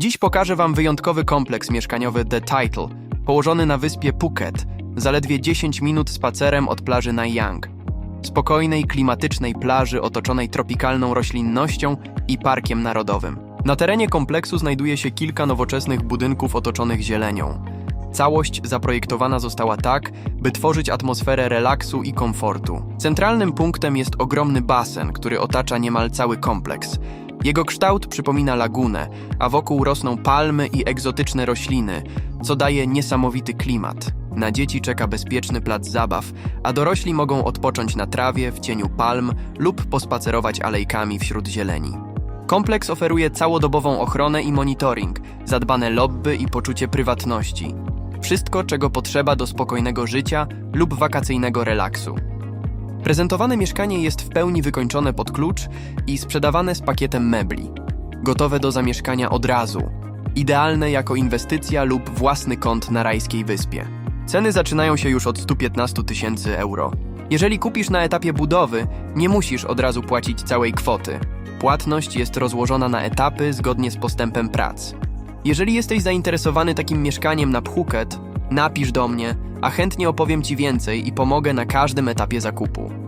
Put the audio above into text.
Dziś pokażę Wam wyjątkowy kompleks mieszkaniowy The Title, położony na wyspie Phuket, zaledwie 10 minut spacerem od plaży Nai Spokojnej, klimatycznej plaży otoczonej tropikalną roślinnością i parkiem narodowym. Na terenie kompleksu znajduje się kilka nowoczesnych budynków otoczonych zielenią. Całość zaprojektowana została tak, by tworzyć atmosferę relaksu i komfortu. Centralnym punktem jest ogromny basen, który otacza niemal cały kompleks. Jego kształt przypomina lagunę, a wokół rosną palmy i egzotyczne rośliny, co daje niesamowity klimat. Na dzieci czeka bezpieczny plac zabaw, a dorośli mogą odpocząć na trawie, w cieniu palm lub pospacerować alejkami wśród zieleni. Kompleks oferuje całodobową ochronę i monitoring, zadbane lobby i poczucie prywatności. Wszystko, czego potrzeba do spokojnego życia lub wakacyjnego relaksu. Prezentowane mieszkanie jest w pełni wykończone pod klucz i sprzedawane z pakietem mebli. Gotowe do zamieszkania od razu. Idealne jako inwestycja lub własny kąt na rajskiej wyspie. Ceny zaczynają się już od 115 tysięcy euro. Jeżeli kupisz na etapie budowy, nie musisz od razu płacić całej kwoty. Płatność jest rozłożona na etapy zgodnie z postępem prac. Jeżeli jesteś zainteresowany takim mieszkaniem na Phuket, napisz do mnie, a chętnie opowiem Ci więcej i pomogę na każdym etapie zakupu.